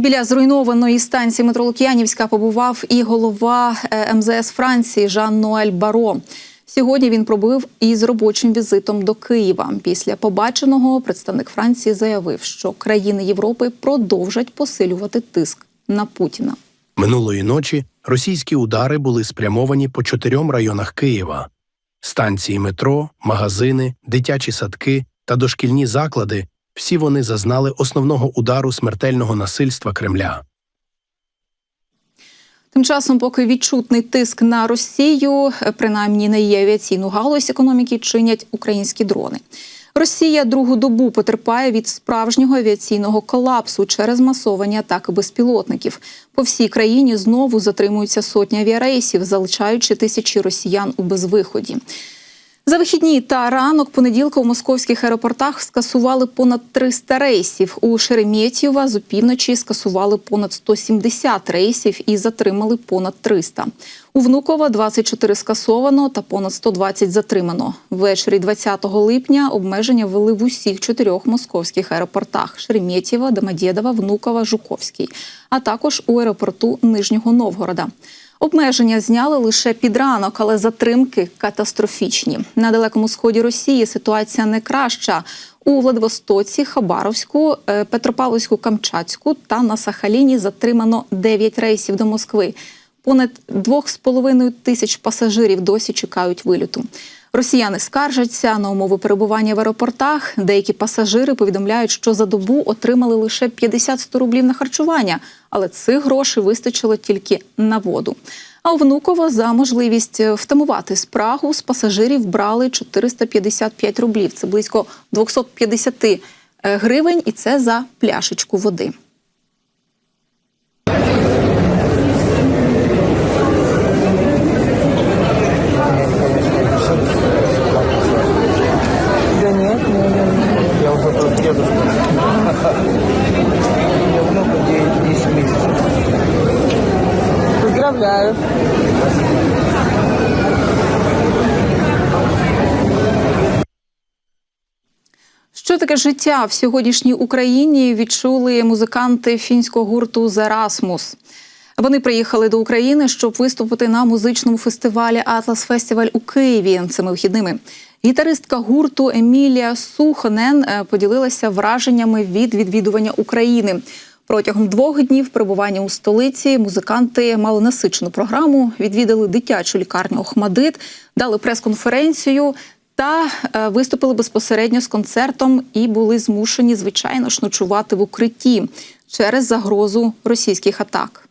Біля зруйнованої станції метро Лук'янівська побував і голова е, МЗС Франції Жан Ноель Баро. Сьогодні він пробив із робочим візитом до Києва. Після побаченого представник Франції заявив, що країни Європи продовжать посилювати тиск на Путіна. Минулої ночі російські удари були спрямовані по чотирьом районах Києва: станції метро, магазини, дитячі садки та дошкільні заклади. Всі вони зазнали основного удару смертельного насильства Кремля. Тим часом, поки відчутний тиск на Росію, принаймні на її авіаційну галузь економіки, чинять українські дрони. Росія другу добу потерпає від справжнього авіаційного колапсу через масовані атаки безпілотників. По всій країні знову затримуються сотні авіарейсів, залишаючи тисячі росіян у безвиході. За вихідні та ранок понеділка у московських аеропортах скасували понад 300 рейсів. У Шереметьєва з опівночі скасували понад 170 рейсів і затримали понад 300. У Внукова 24 скасовано та понад 120 затримано. Ввечері 20 липня обмеження ввели в усіх чотирьох московських аеропортах: Шереметьєва, Домодєдова, Внукова, Жуковський, а також у аеропорту Нижнього Новгорода. Обмеження зняли лише під ранок, але затримки катастрофічні. На далекому сході Росії ситуація не краща. У Владивостоці, Хабаровську, е, Петропавловську, Камчатську та на Сахаліні затримано 9 рейсів до Москви. Понад 2,5 тисяч пасажирів досі чекають виліту. Росіяни скаржаться на умови перебування в аеропортах. Деякі пасажири повідомляють, що за добу отримали лише 50-100 рублів на харчування, але цих грошей вистачило тільки на воду. А у Внуково за можливість втамувати спрагу з пасажирів брали 455 рублів. Це близько 250 гривень, і це за пляшечку води. Що таке життя в сьогоднішній Україні відчули музиканти фінського гурту Зерасмус. Вони приїхали до України, щоб виступити на музичному фестивалі Атлас Фестиваль у Києві цими вихідними. Гітаристка гурту Емілія Сухонен е, поділилася враженнями від відвідування України. Протягом двох днів перебування у столиці музиканти мали насичену програму, відвідали дитячу лікарню Охмадит, дали прес-конференцію та е, виступили безпосередньо з концертом і були змушені, звичайно ж, в укритті через загрозу російських атак.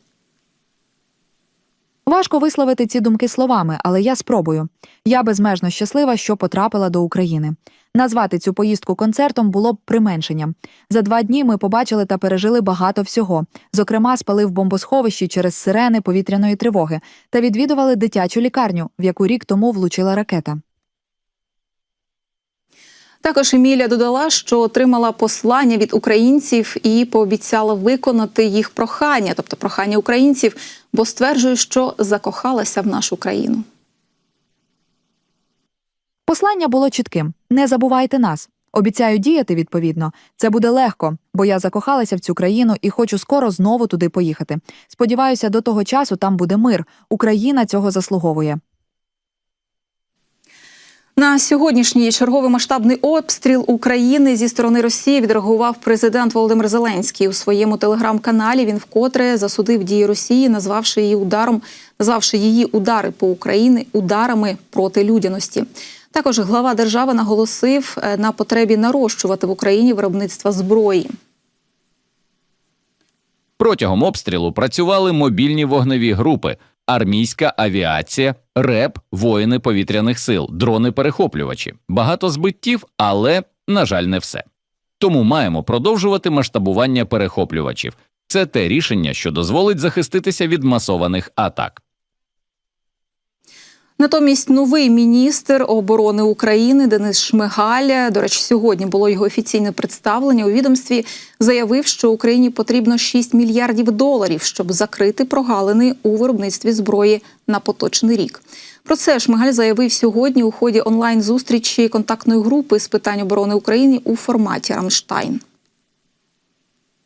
Важко висловити ці думки словами, але я спробую. Я безмежно щаслива, що потрапила до України. Назвати цю поїздку концертом було б применшенням. За два дні ми побачили та пережили багато всього. Зокрема, спали в бомбосховищі через сирени повітряної тривоги та відвідували дитячу лікарню, в яку рік тому влучила ракета. Також Емілія додала, що отримала послання від українців і пообіцяла виконати їх прохання, тобто прохання українців, бо стверджує, що закохалася в нашу країну. Послання було чітким: не забувайте нас. Обіцяю діяти відповідно. Це буде легко, бо я закохалася в цю країну і хочу скоро знову туди поїхати. Сподіваюся, до того часу там буде мир. Україна цього заслуговує. На сьогоднішній черговий масштабний обстріл України зі сторони Росії відреагував президент Володимир Зеленський у своєму телеграм-каналі. Він вкотре засудив дії Росії, назвавши її ударом, назвавши її удари по Україні ударами проти людяності. Також глава держави наголосив е, на потребі нарощувати в Україні виробництво зброї. Протягом обстрілу працювали мобільні вогневі групи, армійська авіація, РЕП, воїни повітряних сил, дрони-перехоплювачі. Багато збиттів, але, на жаль, не все. Тому маємо продовжувати масштабування перехоплювачів. Це те рішення, що дозволить захиститися від масованих атак. Натомість новий міністр оборони України Денис Шмигаль, до речі, сьогодні було його офіційне представлення у відомстві, заявив, що Україні потрібно 6 мільярдів доларів, щоб закрити прогалини у виробництві зброї на поточний рік. Про це Шмигаль заявив сьогодні у ході онлайн зустрічі контактної групи з питань оборони України у форматі Рамштайн.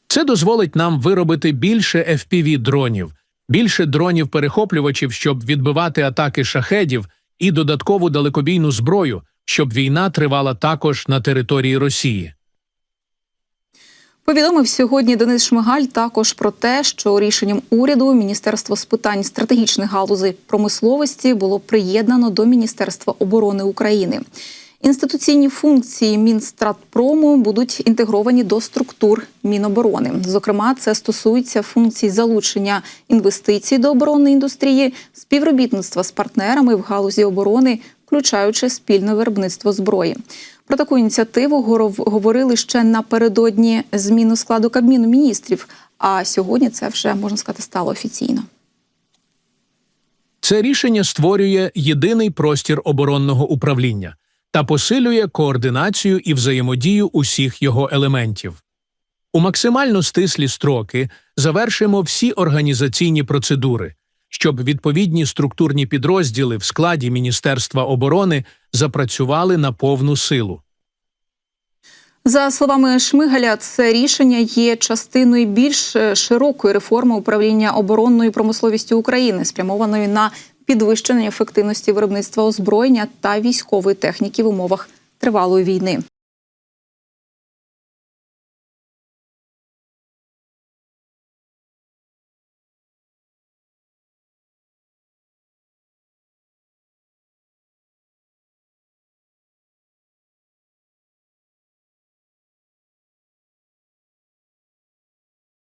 Це дозволить нам виробити більше fpv дронів, більше дронів-перехоплювачів, щоб відбивати атаки шахедів, і додаткову далекобійну зброю, щоб війна тривала також на території Росії. Повідомив сьогодні Денис Шмигаль також про те, що рішенням уряду Міністерство з питань стратегічних галузей промисловості було приєднано до Міністерства оборони України. Інституційні функції Мінстратпрому будуть інтегровані до структур Міноборони. Зокрема, це стосується функцій залучення інвестицій до оборонної індустрії, співробітництва з партнерами в галузі оборони, включаючи спільне виробництво зброї. Про таку ініціативу говорили ще напередодні зміни складу Кабміну міністрів. А сьогодні це вже можна сказати стало офіційно. Це рішення створює єдиний простір оборонного управління та посилює координацію і взаємодію усіх його елементів. У максимально стислі строки завершимо всі організаційні процедури, щоб відповідні структурні підрозділи в складі Міністерства оборони запрацювали на повну силу. За словами Шмигаля, це рішення є частиною більш широкої реформи управління оборонною промисловістю України, спрямованої на підвищення ефективності виробництва озброєння та військової техніки в умовах тривалої війни.